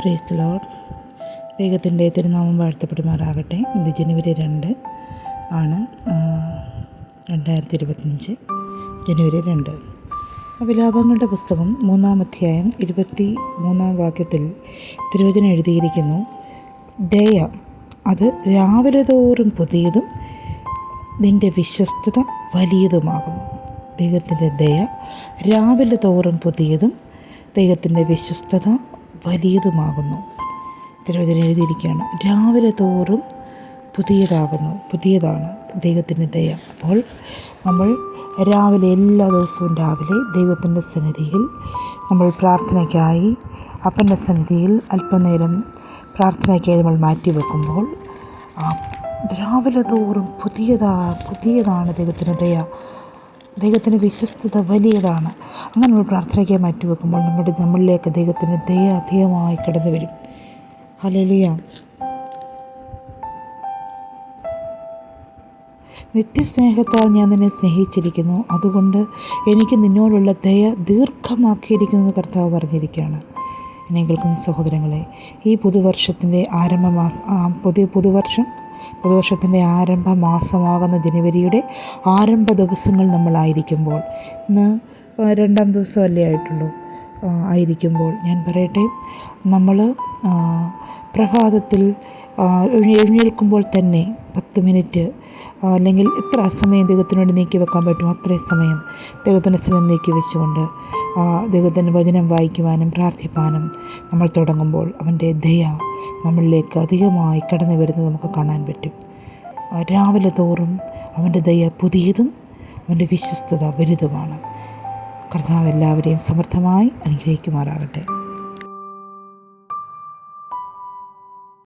Praise load ദൈവത്തിന്റെ തിരുനാമം വാഴ്ത്തപ്പെടുമാറാകട്ടെ. ഇത് ജനുവരി രണ്ട് ആണ് രണ്ടായിരത്തി ഇരുപത്തഞ്ച് ജനുവരി രണ്ട്. വിലാപങ്ങളുടെ പുസ്തകം മൂന്നാം അധ്യായം ഇരുപത്തി മൂന്നാം വാക്യത്തിൽ തിരുവചനം എഴുതിയിരിക്കുന്നു. ദയ അത് രാവിലെ തോറും പുതിയതും നിന്റെ വിശ്വസ്തത വലിയതുമാകുന്നു. ദൈവത്തിന്റെ ദയ രാവിലെ തോറും പുതിയതും ദൈവത്തിന്റെ വിശ്വസ്തത വലിയതുമാകുന്നു. തിരുവചനം എഴുതിയിരിക്കുകയാണ് രാവിലെ തോറും പുതിയതാകുന്നു പുതിയതാണ് ദൈവത്തിന്റെ ദയ. അപ്പോൾ നമ്മൾ രാവിലെ എല്ലാ ദിവസവും രാവിലെ ദൈവത്തിന്റെ സന്നിധിയിൽ നമ്മൾ പ്രാർത്ഥനയ്ക്കായി അപ്പന്റെ സന്നിധിയിൽ അല്പനേരം പ്രാർത്ഥനയ്ക്കായി നമ്മൾ മാറ്റി വെക്കുമ്പോൾ രാവിലെ തോറും പുതിയതാ പുതിയതാണ് ദൈവത്തിന്റെ ദയ ദൈവത്തിന്റെ വിശ്വസ്തത വലിയതാണ്. അങ്ങനെ നമ്മൾ പ്രാർത്ഥനയ്ക്ക് മാറ്റി വെക്കുമ്പോൾ നമ്മുടെ നമ്മളിലേക്ക് ദൈവത്തിന്റെ ദയ അധികമായി കടന്നു വരും. ഹലലിയ നിത്യസ്നേഹത്താൽ ഞാൻ നിന്നെ സ്നേഹിച്ചിരിക്കുന്നു. അതുകൊണ്ട് എനിക്ക് നിന്നോടുള്ള ദയ ദീർഘമാക്കിയിരിക്കുന്നു കർത്താവ് പറഞ്ഞിരിക്കുകയാണ്. എന്നെ കേൾക്കുന്ന സഹോദരങ്ങളെ ഈ പുതുവർഷത്തിന്റെ ആരംഭ മാസം പുതിയ പുതുവർഷം പുതുവർഷത്തിന്റെ ആരംഭ മാസമാകുന്ന ജനുവരിയുടെ ആരംഭ ദിവസങ്ങൾ നമ്മളായിരിക്കുമ്പോൾ ഇന്ന് രണ്ടാം രണ്ടാം ദിവസമല്ലേ ആയിട്ടുള്ളൂ ആയിരിക്കുമ്പോൾ ഞാൻ പറയട്ടെ നമ്മൾ പ്രഭാതത്തിൽ എഴുന്നേൽക്കുമ്പോൾ തന്നെ പത്ത് മിനിറ്റ് അല്ലെങ്കിൽ എത്ര സമയം ദൈവത്തിന് നീക്കി വെക്കാൻ പറ്റും അത്രയും സമയം ദൈവത്തിന്റെ സമയം നീക്കി വെച്ചുകൊണ്ട് ദൈവത്തിന്റെ വചനം വായിക്കുവാനും പ്രാർത്ഥിപ്പാനും നമ്മൾ തുടങ്ങുമ്പോൾ അവന്റെ ദയ നമ്മളിലേക്ക് അധികമായി കടന്നു വരുന്നത് നമുക്ക് കാണാൻ പറ്റും. രാവിലെ തോറും അവന്റെ ദയ പുതിയതും അവന്റെ വിശ്വസ്തത വലുതുമാണ്. കർത്താവ് എല്ലാവരെയും സമർത്ഥമായി അനുഗ്രഹിക്കുമാറാകട്ടെ.